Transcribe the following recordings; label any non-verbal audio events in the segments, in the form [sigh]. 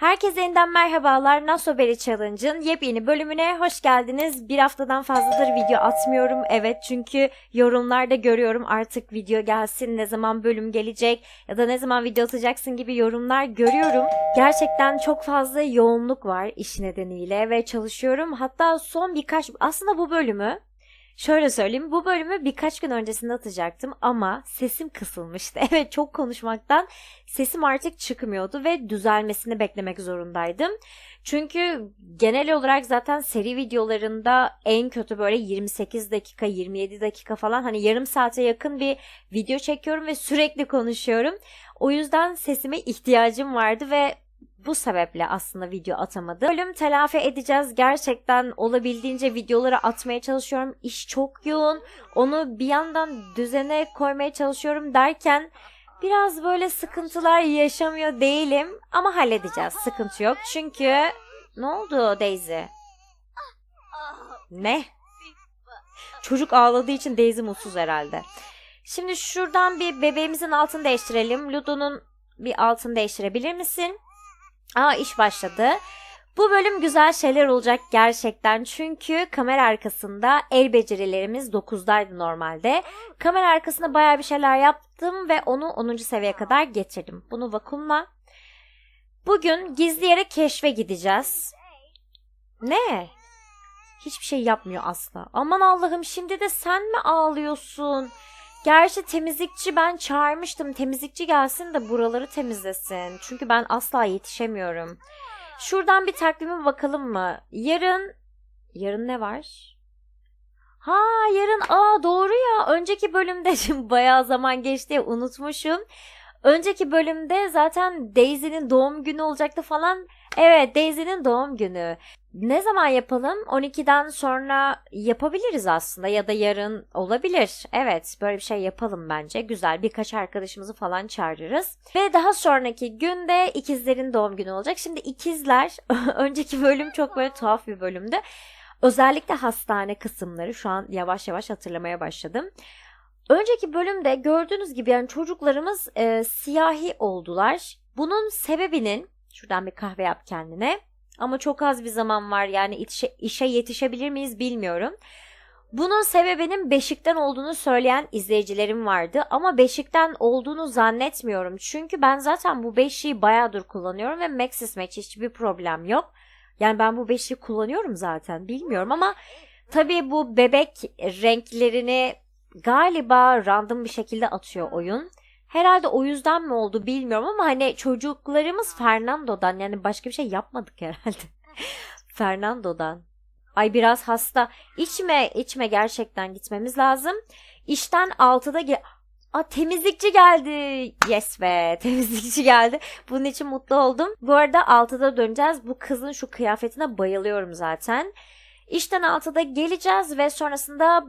Herkese yeniden merhabalar. Naso Berry Challenge'ın yepyeni bölümüne hoş geldiniz. Bir haftadan fazladır video atmıyorum. Evet çünkü yorumlarda görüyorum artık video gelsin, ne zaman bölüm gelecek ya da ne zaman video atacaksın gibi yorumlar görüyorum. Gerçekten çok fazla yoğunluk var iş nedeniyle ve çalışıyorum. Hatta son birkaç aslında bu bölümü Şöyle söyleyeyim bu bölümü birkaç gün öncesinde atacaktım ama sesim kısılmıştı. [laughs] Evet çok konuşmaktan sesim artık çıkmıyordu ve düzelmesini beklemek zorundaydım. Çünkü genel olarak zaten seri videolarında en kötü böyle 28 dakika 27 dakika falan hani yarım saate yakın bir video çekiyorum ve sürekli konuşuyorum. O yüzden sesime ihtiyacım vardı ve bu sebeple aslında video atamadım. Bölüm telafi edeceğiz. Gerçekten olabildiğince videoları atmaya çalışıyorum. İş çok yoğun. Onu bir yandan düzene koymaya çalışıyorum derken biraz böyle sıkıntılar yaşamıyor değilim. Ama halledeceğiz. Sıkıntı yok. Çünkü ne oldu Daisy? Ne? Çocuk ağladığı için Daisy mutsuz herhalde. Şimdi şuradan bir bebeğimizin altını değiştirelim. Ludo'nun bir altını değiştirebilir misin? Aa iş başladı. Bu bölüm güzel şeyler olacak gerçekten çünkü kamera arkasında el becerilerimiz 9'daydı normalde. Kamera arkasında baya bir şeyler yaptım ve onu 10. seviyeye kadar getirdim. Bunu vakumla. Bugün gizli yere keşfe gideceğiz. Ne? Hiçbir şey yapmıyor asla. Aman Allah'ım şimdi de sen mi ağlıyorsun? Gerçi temizlikçi ben çağırmıştım. Temizlikçi gelsin de buraları temizlesin. Çünkü ben asla yetişemiyorum. Şuradan bir takvime bakalım mı? Yarın... Yarın ne var? Ha yarın aa doğru ya önceki bölümde [laughs] şimdi bayağı zaman geçti unutmuşum. Önceki bölümde zaten Daisy'nin doğum günü olacaktı falan. Evet Daisy'nin doğum günü. Ne zaman yapalım? 12'den sonra yapabiliriz aslında ya da yarın olabilir. Evet böyle bir şey yapalım bence. Güzel birkaç arkadaşımızı falan çağırırız. Ve daha sonraki günde ikizlerin doğum günü olacak. Şimdi ikizler [laughs] önceki bölüm çok böyle tuhaf bir bölümdü. Özellikle hastane kısımları şu an yavaş yavaş hatırlamaya başladım. Önceki bölümde gördüğünüz gibi yani çocuklarımız e, siyahi oldular. Bunun sebebinin şuradan bir kahve yap kendine. Ama çok az bir zaman var yani işe, işe yetişebilir miyiz bilmiyorum. Bunun sebebinin beşikten olduğunu söyleyen izleyicilerim vardı ama beşikten olduğunu zannetmiyorum. Çünkü ben zaten bu beşiği bayağıdır kullanıyorum ve Maxis Match hiçbir problem yok. Yani ben bu beşiği kullanıyorum zaten bilmiyorum ama tabii bu bebek renklerini galiba random bir şekilde atıyor oyun. Herhalde o yüzden mi oldu bilmiyorum ama hani çocuklarımız Fernando'dan yani başka bir şey yapmadık herhalde. [laughs] Fernando'dan. Ay biraz hasta. İçme içme gerçekten gitmemiz lazım. İşten 6'da ge- Aa, temizlikçi geldi. Yes be [laughs] temizlikçi geldi. Bunun için mutlu oldum. Bu arada 6'da döneceğiz. Bu kızın şu kıyafetine bayılıyorum zaten. İşten 6'da geleceğiz ve sonrasında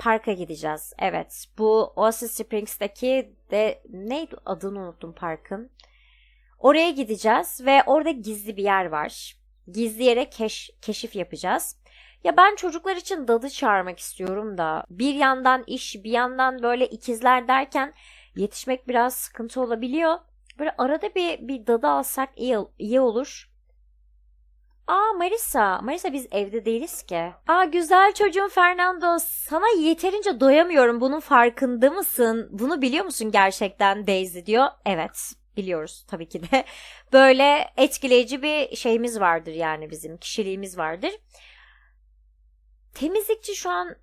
parka gideceğiz. Evet bu Oasis Springs'teki de neydi adını unuttum parkın. Oraya gideceğiz ve orada gizli bir yer var. Gizli yere keş, keşif yapacağız. Ya ben çocuklar için dadı çağırmak istiyorum da bir yandan iş bir yandan böyle ikizler derken yetişmek biraz sıkıntı olabiliyor. Böyle arada bir, bir dadı alsak iyi, iyi olur. Aa Marisa. Marisa biz evde değiliz ki. Aa güzel çocuğum Fernando. Sana yeterince doyamıyorum. Bunun farkında mısın? Bunu biliyor musun gerçekten Daisy diyor. Evet biliyoruz tabii ki de. [laughs] Böyle etkileyici bir şeyimiz vardır yani bizim. Kişiliğimiz vardır. Temizlikçi şu an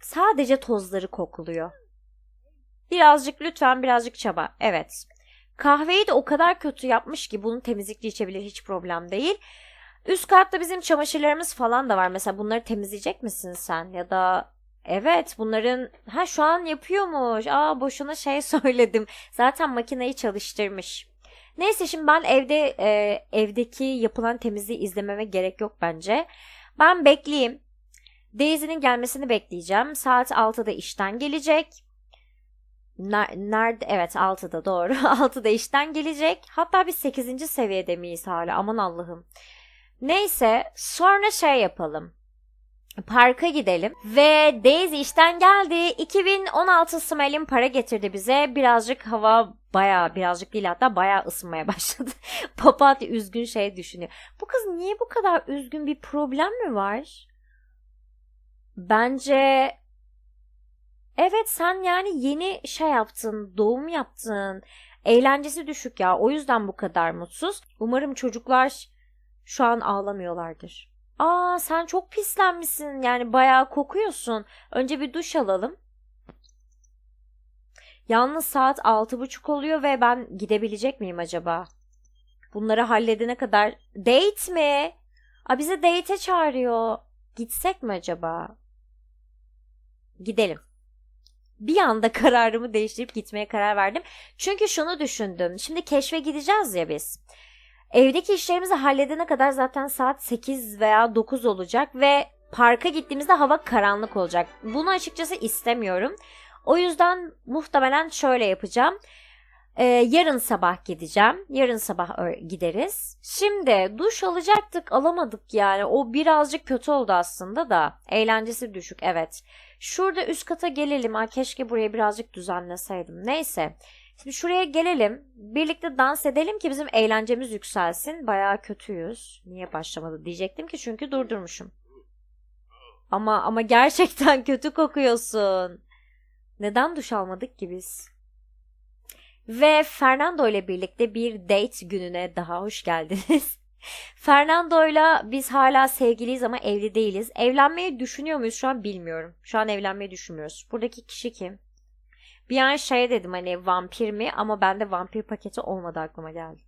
sadece tozları kokuluyor. Birazcık lütfen birazcık çaba. Evet. Kahveyi de o kadar kötü yapmış ki bunu temizlikle içebilir hiç problem değil. Üst katta bizim çamaşırlarımız falan da var. Mesela bunları temizleyecek misin sen? Ya da evet bunların ha şu an yapıyormuş. Aa boşuna şey [laughs] söyledim. Zaten makineyi çalıştırmış. Neyse şimdi ben evde e, evdeki yapılan temizliği izlememe gerek yok bence. Ben bekleyeyim. Daisy'nin gelmesini bekleyeceğim. Saat 6'da işten gelecek. Nerede? Evet 6'da doğru. [laughs] 6'da işten gelecek. Hatta biz 8. seviyede miyiz hala? Aman Allah'ım. Neyse sonra şey yapalım. Parka gidelim ve Daisy işten geldi. 2016 Smel'in para getirdi bize. Birazcık hava Baya birazcık değil hatta baya ısınmaya [laughs] başladı. Papatya üzgün şey düşünüyor. Bu kız niye bu kadar üzgün bir problem mi var? Bence evet sen yani yeni şey yaptın, doğum yaptın. Eğlencesi düşük ya. O yüzden bu kadar mutsuz. Umarım çocuklar şu an ağlamıyorlardır. Aa sen çok pislenmişsin. Yani bayağı kokuyorsun. Önce bir duş alalım. Yalnız saat altı buçuk oluyor ve ben gidebilecek miyim acaba? Bunları halledene kadar date mi? Aa, bizi date'e çağırıyor. Gitsek mi acaba? Gidelim. Bir anda [laughs] kararımı değiştirip gitmeye karar verdim. Çünkü şunu düşündüm. Şimdi keşfe gideceğiz ya biz. Evdeki işlerimizi halledene kadar zaten saat 8 veya 9 olacak ve parka gittiğimizde hava karanlık olacak. Bunu açıkçası istemiyorum. O yüzden muhtemelen şöyle yapacağım. Ee, yarın sabah gideceğim. Yarın sabah gideriz. Şimdi duş alacaktık alamadık yani. O birazcık kötü oldu aslında da. Eğlencesi düşük evet. Şurada üst kata gelelim. Aa, keşke buraya birazcık düzenleseydim. Neyse. Şimdi şuraya gelelim. Birlikte dans edelim ki bizim eğlencemiz yükselsin. Bayağı kötüyüz. Niye başlamadı diyecektim ki çünkü durdurmuşum. Ama ama gerçekten [laughs] kötü kokuyorsun. Neden duş almadık ki biz? Ve Fernando ile birlikte bir date gününe daha hoş geldiniz. Fernando ile biz hala sevgiliyiz ama evli değiliz. Evlenmeyi düşünüyor muyuz şu an bilmiyorum. Şu an evlenmeyi düşünmüyoruz. Buradaki kişi kim? Bir an şey dedim hani vampir mi ama bende vampir paketi olmadı aklıma geldi.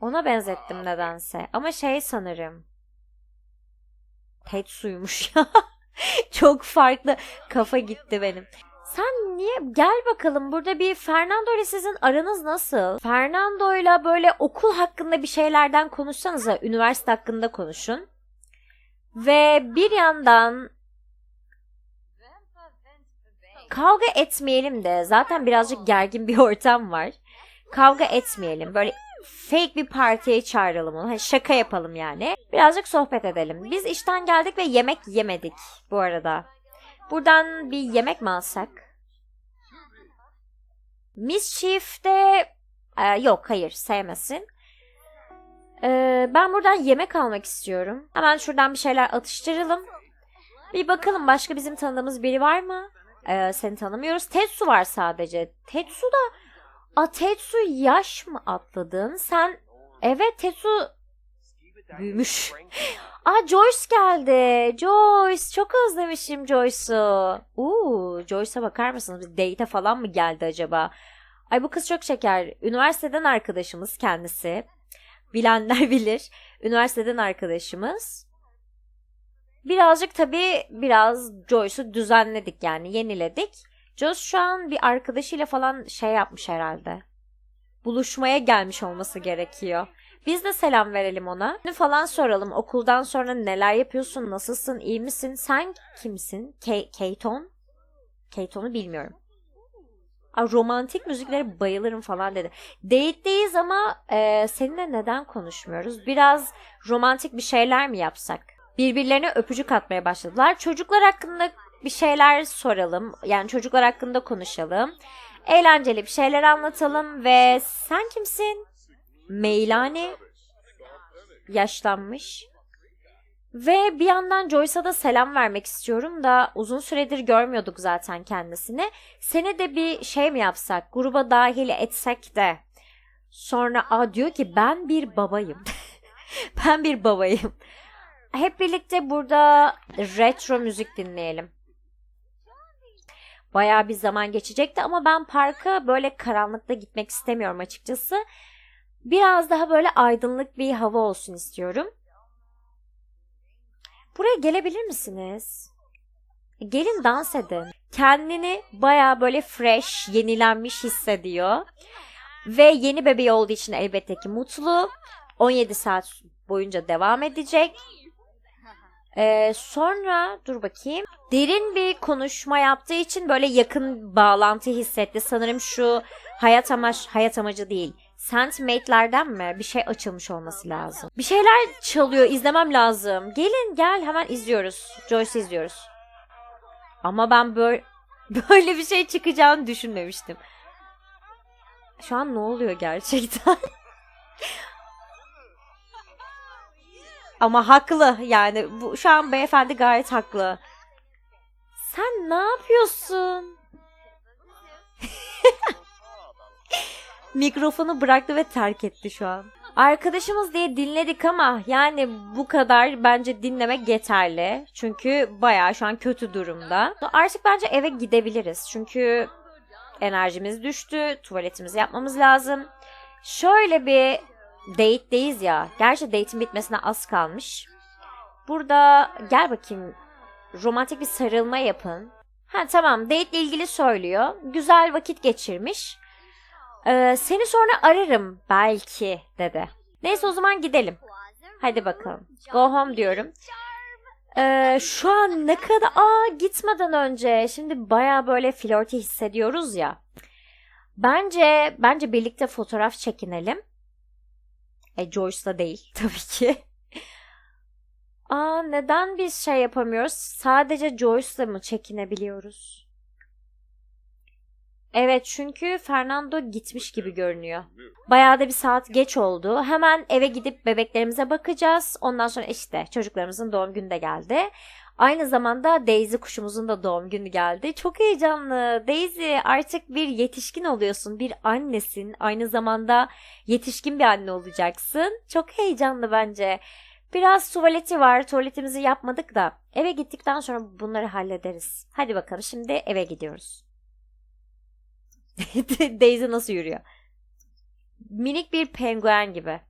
Ona benzettim nedense. Ama şey sanırım. Tetsu'ymuş ya. [laughs] Çok farklı kafa gitti benim. Sen niye gel bakalım burada bir Fernando ile sizin aranız nasıl? Fernando ile böyle okul hakkında bir şeylerden konuşsanıza üniversite hakkında konuşun. Ve bir yandan kavga etmeyelim de zaten birazcık gergin bir [laughs] ortam var. Kavga etmeyelim. Böyle fake bir partiye çağıralım onu. Hani şaka yapalım yani. Birazcık sohbet edelim. Biz işten geldik ve yemek yemedik bu arada. Buradan bir yemek mi alsak? Mischief'te e, yok hayır sevmesin. E, ben buradan yemek almak istiyorum. Hemen şuradan bir şeyler atıştıralım. Bir bakalım başka bizim tanıdığımız biri var mı? E, seni tanımıyoruz. Tetsu var sadece. Tetsu da A Tetsu yaş mı atladın? Sen evet Tetsu büyümüş. Aa Joyce geldi. Joyce. Çok özlemişim Joyce'u. Uuu Joyce'a bakar mısınız? Bir date falan mı geldi acaba? Ay bu kız çok şeker. Üniversiteden arkadaşımız kendisi. Bilenler [laughs] bilir. Üniversiteden arkadaşımız. Birazcık tabii biraz Joyce'u düzenledik yani yeniledik. Joyce şu an bir arkadaşıyla falan şey yapmış herhalde. Buluşmaya gelmiş olması gerekiyor. Biz de selam verelim ona. Ne falan soralım. Okuldan sonra neler yapıyorsun? Nasılsın? iyi misin? Sen kimsin? Ke Keyton? Keyton'u bilmiyorum. Aa, romantik müziklere bayılırım falan dedi. Date'deyiz ama e, seninle neden konuşmuyoruz? Biraz romantik bir şeyler mi yapsak? Birbirlerine öpücük atmaya başladılar. Çocuklar hakkında bir şeyler soralım. Yani çocuklar hakkında konuşalım. Eğlenceli bir şeyler anlatalım ve sen kimsin? Meylani yaşlanmış. Ve bir yandan Joyce'a da selam vermek istiyorum da uzun süredir görmüyorduk zaten kendisini. Seni de bir şey mi yapsak, gruba dahil etsek de sonra a diyor ki ben bir babayım. [laughs] ben bir babayım. Hep birlikte burada retro müzik dinleyelim. Baya bir zaman geçecekti ama ben parka böyle karanlıkta gitmek istemiyorum açıkçası. Biraz daha böyle aydınlık bir hava olsun istiyorum. Buraya gelebilir misiniz? Gelin dans edin. Kendini baya böyle fresh, yenilenmiş hissediyor. Ve yeni bebeği olduğu için elbette ki mutlu. 17 saat boyunca devam edecek. Ee, sonra dur bakayım. Derin bir konuşma yaptığı için böyle yakın bağlantı hissetti. Sanırım şu hayat amaç hayat amacı değil. Sentmate'lerden mi? Bir şey açılmış olması lazım. Bir şeyler çalıyor. izlemem lazım. Gelin gel hemen izliyoruz. Joyce izliyoruz. Ama ben böyle [laughs] böyle bir şey çıkacağını düşünmemiştim. Şu an ne oluyor gerçekten? [laughs] Ama haklı yani bu şu an beyefendi gayet haklı. Sen ne yapıyorsun? [laughs] Mikrofonu bıraktı ve terk etti şu an. Arkadaşımız diye dinledik ama yani bu kadar bence dinlemek yeterli. Çünkü bayağı şu an kötü durumda. Artık bence eve gidebiliriz. Çünkü enerjimiz düştü. Tuvaletimizi yapmamız lazım. Şöyle bir date'deyiz ya. Gerçi date'in bitmesine az kalmış. Burada gel bakayım romantik bir sarılma yapın. Ha tamam date ile ilgili söylüyor. Güzel vakit geçirmiş. Ee, seni sonra ararım belki dedi. Neyse o zaman gidelim. Hadi bakalım. Go home diyorum. Ee, şu an ne kadar... Aa gitmeden önce şimdi baya böyle flörtü hissediyoruz ya. Bence bence birlikte fotoğraf çekinelim. E Joyce'la değil [laughs] tabii ki. Aa neden biz şey yapamıyoruz? Sadece Joyce'la mı çekinebiliyoruz? Evet çünkü Fernando gitmiş gibi görünüyor. Bayağı da bir saat geç oldu. Hemen eve gidip bebeklerimize bakacağız. Ondan sonra işte çocuklarımızın doğum günü de geldi. Aynı zamanda Daisy kuşumuzun da doğum günü geldi. Çok heyecanlı. Daisy artık bir yetişkin oluyorsun. Bir annesin. Aynı zamanda yetişkin bir anne olacaksın. Çok heyecanlı bence. Biraz tuvaleti var. Tuvaletimizi yapmadık da eve gittikten sonra bunları hallederiz. Hadi bakalım şimdi eve gidiyoruz. [laughs] Daisy nasıl yürüyor? Minik bir penguen gibi.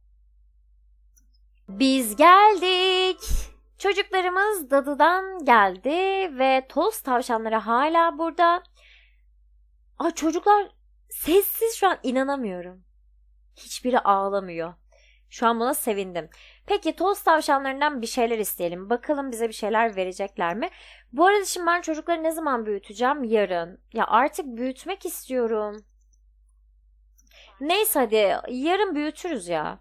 Biz geldik. Çocuklarımız dadıdan geldi ve toz tavşanları hala burada. Aa, çocuklar sessiz şu an inanamıyorum. Hiçbiri ağlamıyor. Şu an buna sevindim. Peki toz tavşanlarından bir şeyler isteyelim. Bakalım bize bir şeyler verecekler mi? Bu arada şimdi ben çocukları ne zaman büyüteceğim? Yarın. Ya artık büyütmek istiyorum. Neyse hadi yarın büyütürüz ya.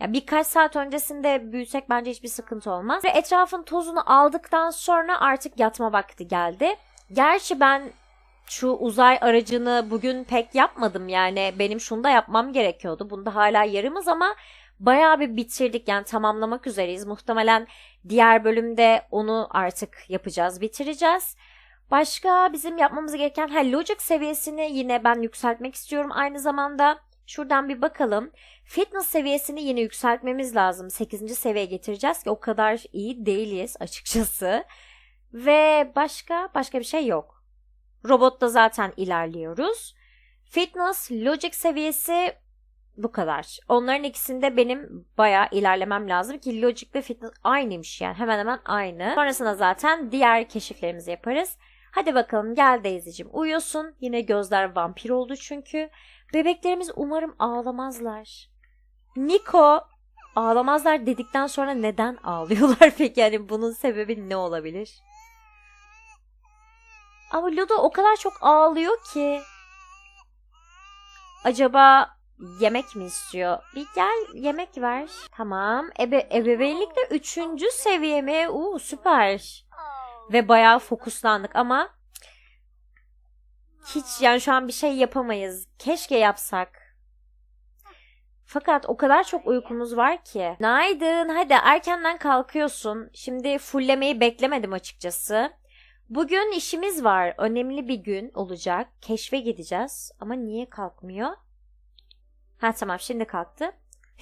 Ya birkaç saat öncesinde büyüsek bence hiçbir sıkıntı olmaz. Ve etrafın tozunu aldıktan sonra artık yatma vakti geldi. Gerçi ben şu uzay aracını bugün pek yapmadım yani benim şunu da yapmam gerekiyordu. Bunda hala yarımız ama bayağı bir bitirdik yani tamamlamak üzereyiz. Muhtemelen diğer bölümde onu artık yapacağız, bitireceğiz. Başka bizim yapmamız gereken ha logic seviyesini yine ben yükseltmek istiyorum aynı zamanda. Şuradan bir bakalım. Fitness seviyesini yine yükseltmemiz lazım. 8. seviyeye getireceğiz ki o kadar iyi değiliz açıkçası. Ve başka başka bir şey yok. Robotta zaten ilerliyoruz. Fitness, logic seviyesi bu kadar. Onların ikisinde benim bayağı ilerlemem lazım ki logic ve fitness aynıymış yani hemen hemen aynı. Sonrasında zaten diğer keşiflerimizi yaparız. Hadi bakalım gel Daisy'cim uyuyorsun. Yine gözler vampir oldu çünkü. Bebeklerimiz umarım ağlamazlar. Nico ağlamazlar dedikten sonra neden ağlıyorlar [laughs] peki? Yani bunun sebebi ne olabilir? Ama Ludo o kadar çok ağlıyor ki. Acaba yemek mi istiyor? Bir gel yemek ver. Tamam. Ebe ebeveynlikte üçüncü seviye mi? Uuu süper. Ve bayağı fokuslandık ama hiç yani şu an bir şey yapamayız. Keşke yapsak. Fakat o kadar çok uykumuz var ki. Günaydın. Hadi erkenden kalkıyorsun. Şimdi fullemeyi beklemedim açıkçası. Bugün işimiz var. Önemli bir gün olacak. Keşfe gideceğiz. Ama niye kalkmıyor? Ha tamam şimdi kalktı.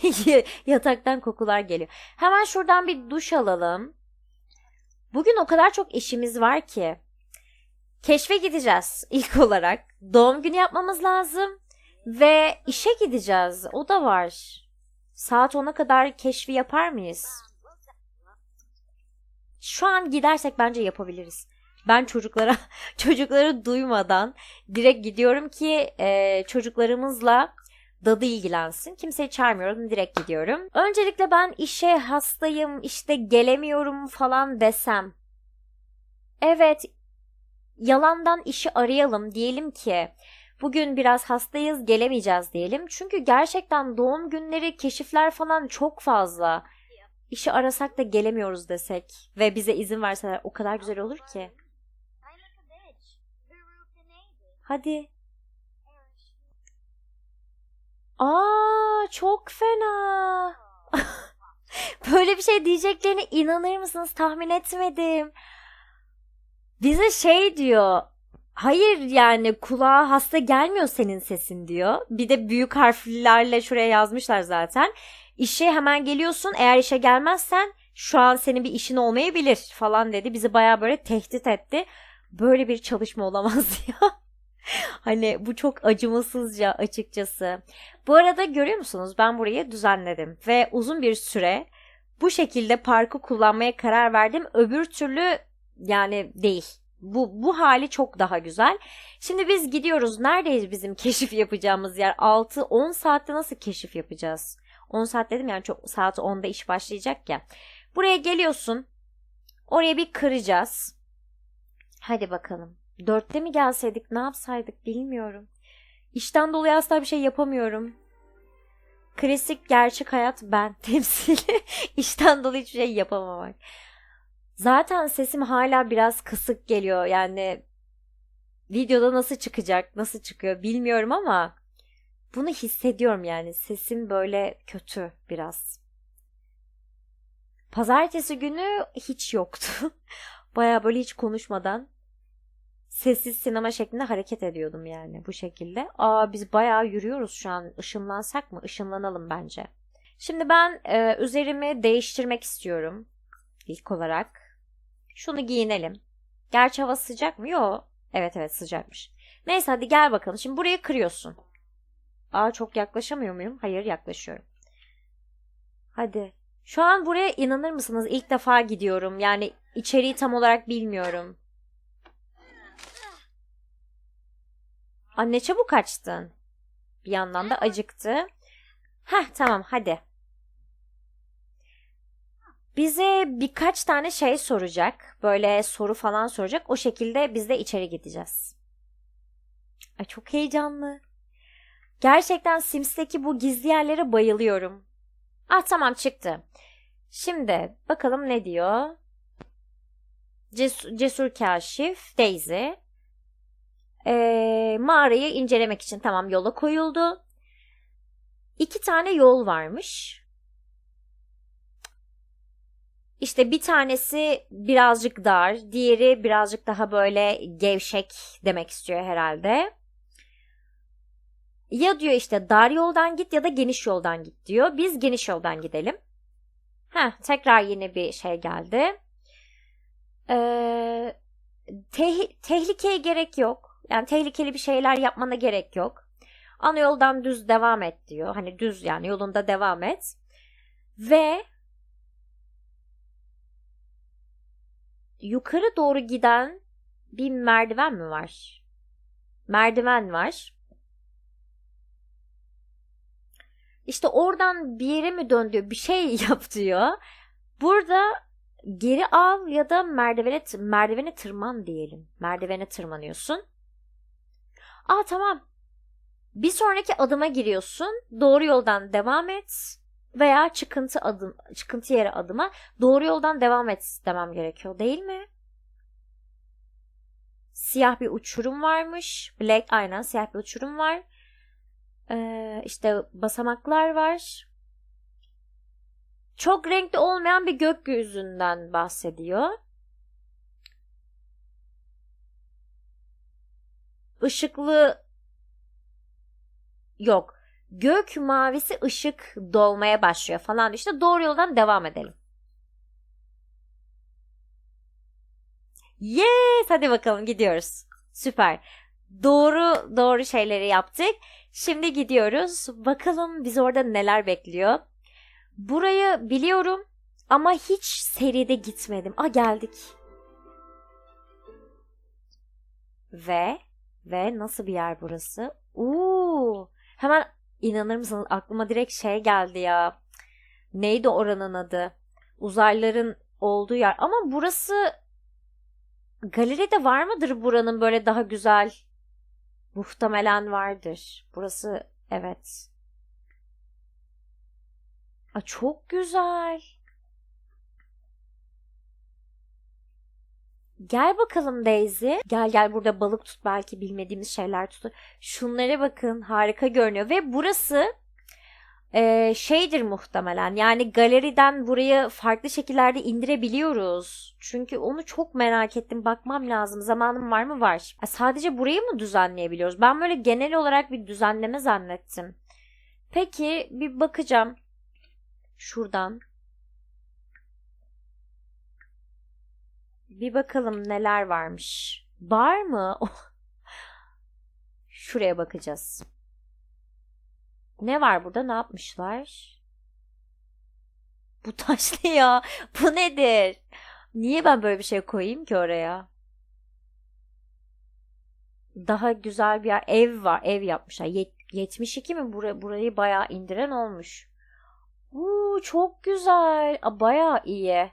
[laughs] Yataktan kokular geliyor. Hemen şuradan bir duş alalım. Bugün o kadar çok işimiz var ki. Keşfe gideceğiz [laughs] ilk olarak. Doğum günü yapmamız lazım. Ve işe gideceğiz. O da var. Saat 10'a kadar keşfi yapar mıyız? Şu an gidersek bence yapabiliriz. Ben çocuklara [laughs] çocukları duymadan direkt gidiyorum ki e, çocuklarımızla dadı ilgilensin. Kimseyi çağırmıyorum direkt gidiyorum. Öncelikle ben işe hastayım işte gelemiyorum falan desem. Evet yalandan işi arayalım diyelim ki bugün biraz hastayız gelemeyeceğiz diyelim. Çünkü gerçekten doğum günleri keşifler falan çok fazla. İşi arasak da gelemiyoruz desek ve bize izin verseler o kadar güzel olur ki. Hadi. Aa çok fena. [laughs] Böyle bir şey diyeceklerine inanır mısınız? Tahmin etmedim. Bize şey diyor. Hayır yani kulağa hasta gelmiyor senin sesin diyor. Bir de büyük harflerle şuraya yazmışlar zaten. İşe hemen geliyorsun. Eğer işe gelmezsen şu an senin bir işin olmayabilir falan dedi. Bizi baya böyle tehdit etti. Böyle bir çalışma olamaz [laughs] ya. Hani bu çok acımasızca açıkçası. Bu arada görüyor musunuz ben burayı düzenledim ve uzun bir süre bu şekilde parkı kullanmaya karar verdim. Öbür türlü yani değil. Bu, bu hali çok daha güzel. Şimdi biz gidiyoruz. Neredeyiz bizim keşif yapacağımız yer? 6-10 saatte nasıl keşif yapacağız? 10 saat dedim yani çok saat 10'da iş başlayacak ya. Buraya geliyorsun. Oraya bir kıracağız. Hadi bakalım. Dörtte mi gelseydik ne yapsaydık bilmiyorum. İşten dolayı asla bir şey yapamıyorum. Klasik gerçek hayat ben [laughs] temsili. İşten dolayı hiçbir şey yapamamak. Zaten sesim hala biraz kısık geliyor. Yani videoda nasıl çıkacak, nasıl çıkıyor bilmiyorum ama bunu hissediyorum yani. Sesim böyle kötü biraz. Pazartesi günü hiç yoktu. [laughs] Baya böyle hiç konuşmadan sessiz sinema şeklinde hareket ediyordum yani bu şekilde. Aa biz bayağı yürüyoruz şu an. Işınlansak mı? Işınlanalım bence. Şimdi ben e, üzerimi değiştirmek istiyorum. İlk olarak. Şunu giyinelim. Gerçi hava sıcak mı? Yok. Evet evet sıcakmış. Neyse hadi gel bakalım. Şimdi burayı kırıyorsun. Aa çok yaklaşamıyor muyum? Hayır yaklaşıyorum. Hadi. Şu an buraya inanır mısınız? İlk defa gidiyorum. Yani içeriği tam olarak bilmiyorum. Anne çabuk açtın. Bir yandan da acıktı. Heh tamam hadi. Bize birkaç tane şey soracak. Böyle soru falan soracak. O şekilde biz de içeri gideceğiz. Ay çok heyecanlı. Gerçekten Sims'teki bu gizli yerlere bayılıyorum. Ah tamam çıktı. Şimdi bakalım ne diyor. Cesur, cesur kaşif Daisy. Ee, mağarayı incelemek için tamam yola koyuldu. İki tane yol varmış. İşte bir tanesi birazcık dar, diğeri birazcık daha böyle gevşek demek istiyor herhalde. Ya diyor işte dar yoldan git ya da geniş yoldan git diyor. Biz geniş yoldan gidelim. Heh, tekrar yine bir şey geldi. Ee, te- tehlikeye gerek yok. Yani tehlikeli bir şeyler yapmana gerek yok. Ana yoldan düz devam et diyor. Hani düz yani yolunda devam et. Ve yukarı doğru giden bir merdiven mi var? Merdiven var. İşte oradan bir yere mi dön diyor. Bir şey [laughs] yap diyor. Burada geri al ya da merdivene, merdivene tırman diyelim. Merdivene tırmanıyorsun. Aa tamam. Bir sonraki adıma giriyorsun. Doğru yoldan devam et. Veya çıkıntı adım, çıkıntı yere adıma doğru yoldan devam et demem gerekiyor değil mi? Siyah bir uçurum varmış. Black aynen siyah bir uçurum var. Ee, işte basamaklar var. Çok renkli olmayan bir gökyüzünden bahsediyor. Işıklı yok. Gök mavisi ışık dolmaya başlıyor falan. İşte doğru yoldan devam edelim. Yes! Hadi bakalım gidiyoruz. Süper. Doğru doğru şeyleri yaptık. Şimdi gidiyoruz. Bakalım biz orada neler bekliyor. Burayı biliyorum ama hiç seride gitmedim. A geldik. Ve ve nasıl bir yer burası? Uuu. Hemen inanır mısınız aklıma direkt şey geldi ya. Neydi oranın adı? Uzaylıların olduğu yer. Ama burası galeride var mıdır buranın böyle daha güzel Muhtemelen vardır. Burası evet. Aa, çok güzel. Gel bakalım Daisy. Gel gel burada balık tut belki bilmediğimiz şeyler tut. Şunlara bakın harika görünüyor ve burası Ee, şeydir muhtemelen. Yani galeriden burayı farklı şekillerde indirebiliyoruz. Çünkü onu çok merak ettim. Bakmam lazım. Zamanım var mı? Var. Ha, sadece burayı mı düzenleyebiliyoruz? Ben böyle genel olarak bir düzenleme zannettim. Peki bir bakacağım. Şuradan. Bir bakalım neler varmış. Var mı? [laughs] Şuraya bakacağız. Ne var burada? Ne yapmışlar? Bu taş ne ya? Bu nedir? Niye ben böyle bir şey koyayım ki oraya? Daha güzel bir ev var. Ev yapmışlar. Yet 72 mi? Bur burayı bayağı indiren olmuş. Uuu çok güzel. Aa, bayağı iyi.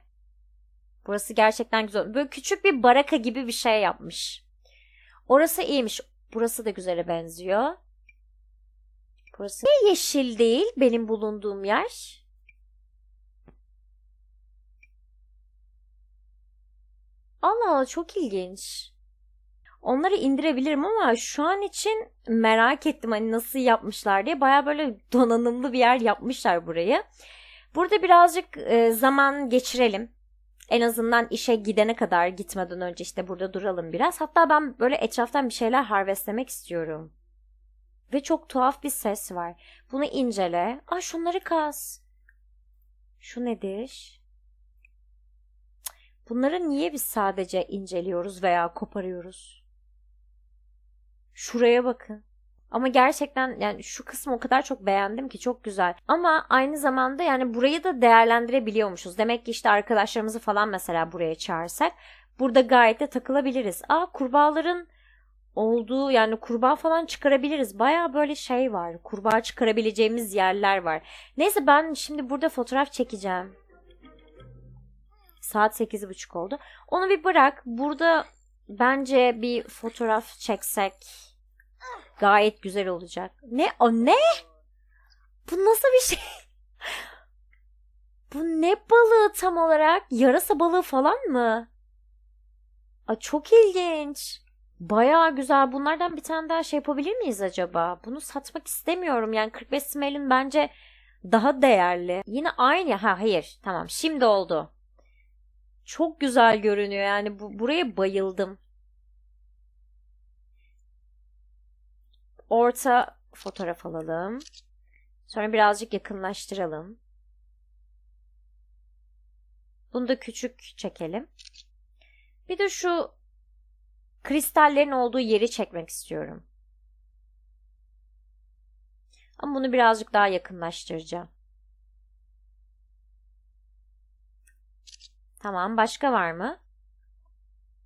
Burası gerçekten güzel. Böyle küçük bir baraka gibi bir şey yapmış. Orası iyiymiş. Burası da güzele benziyor. Burası niye yeşil değil benim bulunduğum yer? Allah Allah çok ilginç. Onları indirebilirim ama şu an için merak ettim hani nasıl yapmışlar diye. Baya böyle donanımlı bir yer yapmışlar burayı. Burada birazcık e, zaman geçirelim. En azından işe gidene kadar gitmeden önce işte burada duralım biraz. Hatta ben böyle etraftan bir şeyler harvestlemek istiyorum. Ve çok tuhaf bir ses var. Bunu incele. Aa şunları kaz. Şu nedir? Bunları niye biz sadece inceliyoruz veya koparıyoruz? Şuraya bakın. Ama gerçekten yani şu kısmı o kadar çok beğendim ki çok güzel. Ama aynı zamanda yani burayı da değerlendirebiliyormuşuz. Demek ki işte arkadaşlarımızı falan mesela buraya çağırsak burada gayet de takılabiliriz. Aa kurbağaların olduğu yani kurbağa falan çıkarabiliriz. Baya böyle şey var. Kurbağa çıkarabileceğimiz yerler var. Neyse ben şimdi burada fotoğraf çekeceğim. Saat 8.30 oldu. Onu bir bırak. Burada bence bir fotoğraf çeksek gayet güzel olacak. Ne? O ne? Bu nasıl bir şey? Bu ne balığı tam olarak? Yarasa balığı falan mı? Aa, çok ilginç. Baya güzel. Bunlardan bir tane daha şey yapabilir miyiz acaba? Bunu satmak istemiyorum. Yani 45 smelin bence daha değerli. Yine aynı. Ha hayır. Tamam. Şimdi oldu. Çok güzel görünüyor. Yani bu, buraya bayıldım. Orta fotoğraf alalım. Sonra birazcık yakınlaştıralım. Bunu da küçük çekelim. Bir de şu kristallerin olduğu yeri çekmek istiyorum. Ama bunu birazcık daha yakınlaştıracağım. Tamam. Başka var mı?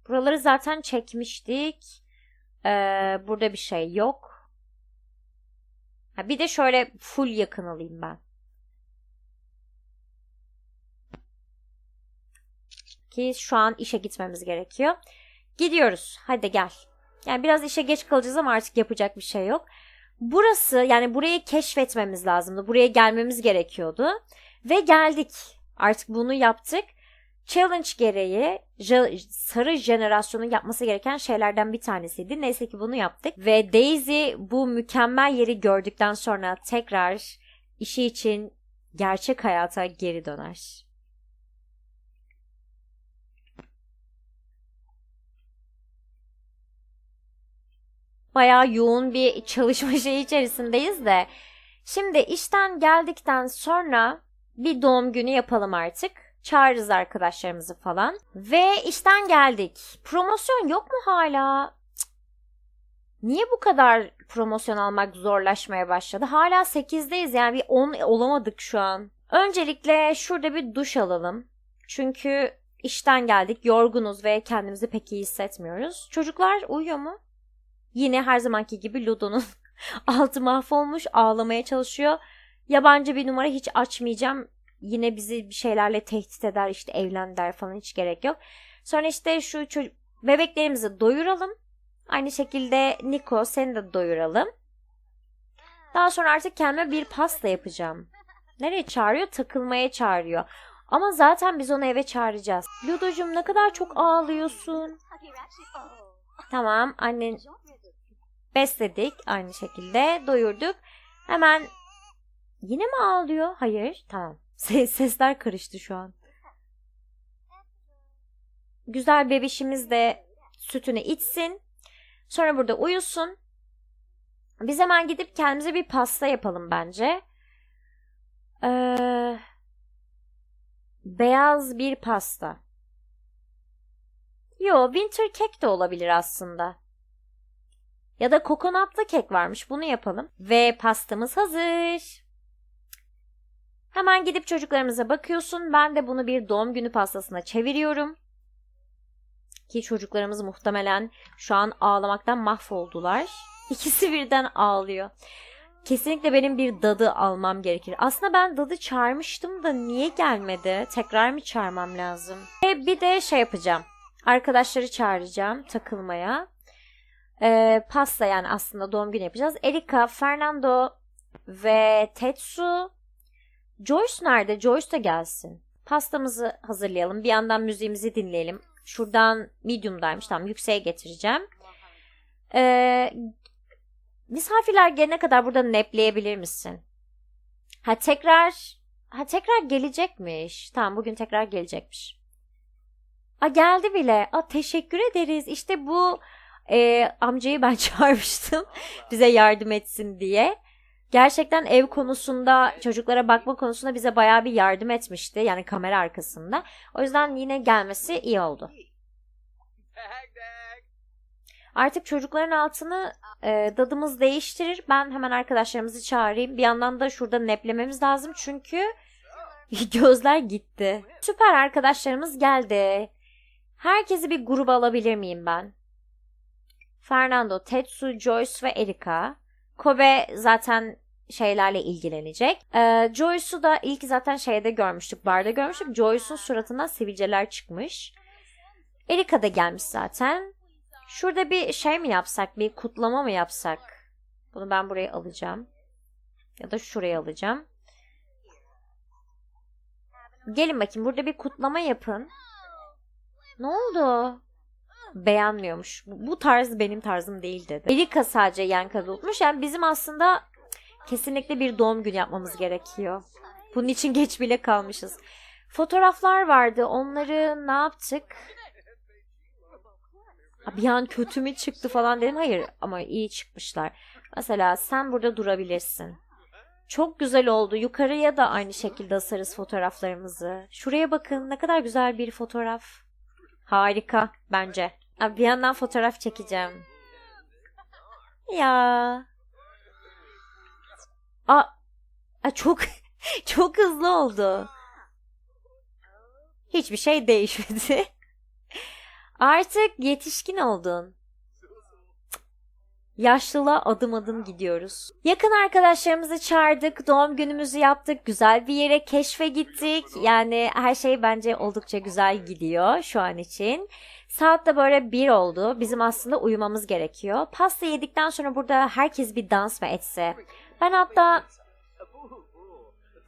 Buraları zaten çekmiştik. Ee, burada bir şey yok. Ha, bir de şöyle full yakın alayım ben. Ki şu an işe gitmemiz gerekiyor. Gidiyoruz. Hadi gel. Yani biraz işe geç kalacağız ama artık yapacak bir şey yok. Burası yani burayı keşfetmemiz lazımdı. Buraya gelmemiz gerekiyordu. Ve geldik. Artık bunu yaptık. Challenge gereği sarı jenerasyonun yapması gereken şeylerden bir tanesiydi. Neyse ki bunu yaptık. Ve Daisy bu mükemmel yeri gördükten sonra tekrar işi için gerçek hayata geri döner. bayağı yoğun bir çalışma şeyi içerisindeyiz de. Şimdi işten geldikten sonra bir doğum günü yapalım artık. Çağırırız arkadaşlarımızı falan. Ve işten geldik. Promosyon yok mu hala? Niye bu kadar promosyon almak zorlaşmaya başladı? Hala 8'deyiz yani bir 10 olamadık şu an. Öncelikle şurada bir duş alalım. Çünkü işten geldik, yorgunuz ve kendimizi pek iyi hissetmiyoruz. Çocuklar uyuyor mu? Yine her zamanki gibi Ludo'nun [laughs] altı mahvolmuş ağlamaya çalışıyor. Yabancı bir numara hiç açmayacağım. Yine bizi bir şeylerle tehdit eder işte evlen der falan hiç gerek yok. Sonra işte şu çocuk bebeklerimizi doyuralım. Aynı şekilde Niko seni de doyuralım. Daha sonra artık kendime bir pasta yapacağım. Nereye çağırıyor? Takılmaya çağırıyor. Ama zaten biz onu eve çağıracağız. Ludo'cum ne kadar çok ağlıyorsun. Tamam annen besledik aynı şekilde doyurduk. Hemen Yine mi ağlıyor? Hayır. Tamam. Se- Sesler karıştı şu an. Güzel bebişimiz de sütünü içsin. Sonra burada uyusun. Biz hemen gidip kendimize bir pasta yapalım bence. Ee, beyaz bir pasta. Yo, winter cake de olabilir aslında. Ya da kokonatlı kek varmış. Bunu yapalım. Ve pastamız hazır. Hemen gidip çocuklarımıza bakıyorsun. Ben de bunu bir doğum günü pastasına çeviriyorum. Ki çocuklarımız muhtemelen şu an ağlamaktan mahvoldular. [laughs] İkisi birden ağlıyor. Kesinlikle benim bir dadı almam gerekir. Aslında ben dadı çağırmıştım da niye gelmedi? Tekrar mı çağırmam lazım? Ve bir de şey yapacağım. Arkadaşları çağıracağım takılmaya. Ee, pasta yani aslında doğum günü yapacağız. Erika, Fernando ve Tetsu. Joyce nerede? Joyce da gelsin. Pastamızı hazırlayalım. Bir yandan müziğimizi dinleyelim. Şuradan medium'daymış. Tamam yükseğe getireceğim. Ee, misafirler gelene kadar burada nepleyebilir misin? Ha tekrar ha tekrar gelecekmiş. Tamam bugün tekrar gelecekmiş. A geldi bile. A teşekkür ederiz. İşte bu e, amcayı ben [laughs] çağırmıştım bize yardım etsin diye. Gerçekten ev konusunda çocuklara bakma konusunda bize bayağı bir yardım etmişti. Yani kamera arkasında. O yüzden yine gelmesi iyi oldu. Artık çocukların altını e, dadımız değiştirir. Ben hemen arkadaşlarımızı çağırayım. Bir yandan da şurada neplememiz lazım çünkü [laughs] gözler gitti. Süper arkadaşlarımız geldi. Herkesi bir gruba alabilir miyim ben? Fernando, Tetsu, Joyce ve Erika. Kobe zaten şeylerle ilgilenecek. Ee, Joyce'u da ilk zaten şeyde görmüştük, barda görmüştük. Joyce'un suratından sivilceler çıkmış. Erika da gelmiş zaten. Şurada bir şey mi yapsak, bir kutlama mı yapsak? Bunu ben buraya alacağım. Ya da şuraya alacağım. Gelin bakayım burada bir kutlama yapın. Ne oldu? Beğenmiyormuş. Bu tarz benim tarzım değil dedi. Erika sadece yan katılmış. Yani bizim aslında kesinlikle bir doğum günü yapmamız gerekiyor. Bunun için geç bile kalmışız. Fotoğraflar vardı. Onları ne yaptık? Bir an kötü mü çıktı falan dedim. Hayır ama iyi çıkmışlar. Mesela sen burada durabilirsin. Çok güzel oldu. Yukarıya da aynı şekilde asarız fotoğraflarımızı. Şuraya bakın ne kadar güzel bir fotoğraf. Harika bence. Abi bir yandan fotoğraf çekeceğim. Ya. Aa, Aa, çok [laughs] çok hızlı oldu. Hiçbir şey değişmedi. [laughs] Artık yetişkin oldun. Yaşlılığa adım adım gidiyoruz. Yakın arkadaşlarımızı çağırdık, doğum günümüzü yaptık, güzel bir yere keşfe gittik. Yani her şey bence oldukça güzel gidiyor şu an için. Saat de böyle bir oldu. Bizim aslında uyumamız gerekiyor. Pasta yedikten sonra burada herkes bir dans mı etse? Ben hatta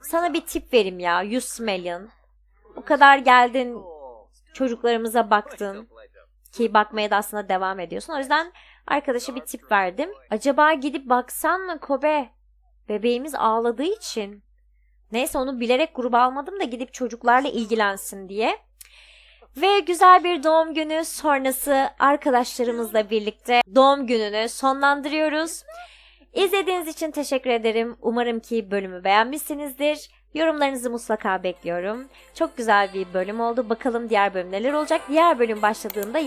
sana bir tip verim ya. You smelling. O kadar geldin, çocuklarımıza baktın ki bakmaya da aslında devam ediyorsun. O yüzden arkadaşa bir tip verdim. Acaba gidip baksan mı Kobe? Bebeğimiz ağladığı için. Neyse onu bilerek gruba almadım da gidip çocuklarla ilgilensin diye. Ve güzel bir doğum günü sonrası arkadaşlarımızla birlikte doğum gününü sonlandırıyoruz. İzlediğiniz için teşekkür ederim. Umarım ki bölümü beğenmişsinizdir. Yorumlarınızı mutlaka bekliyorum. Çok güzel bir bölüm oldu. Bakalım diğer bölüm neler olacak. Diğer bölüm başladığında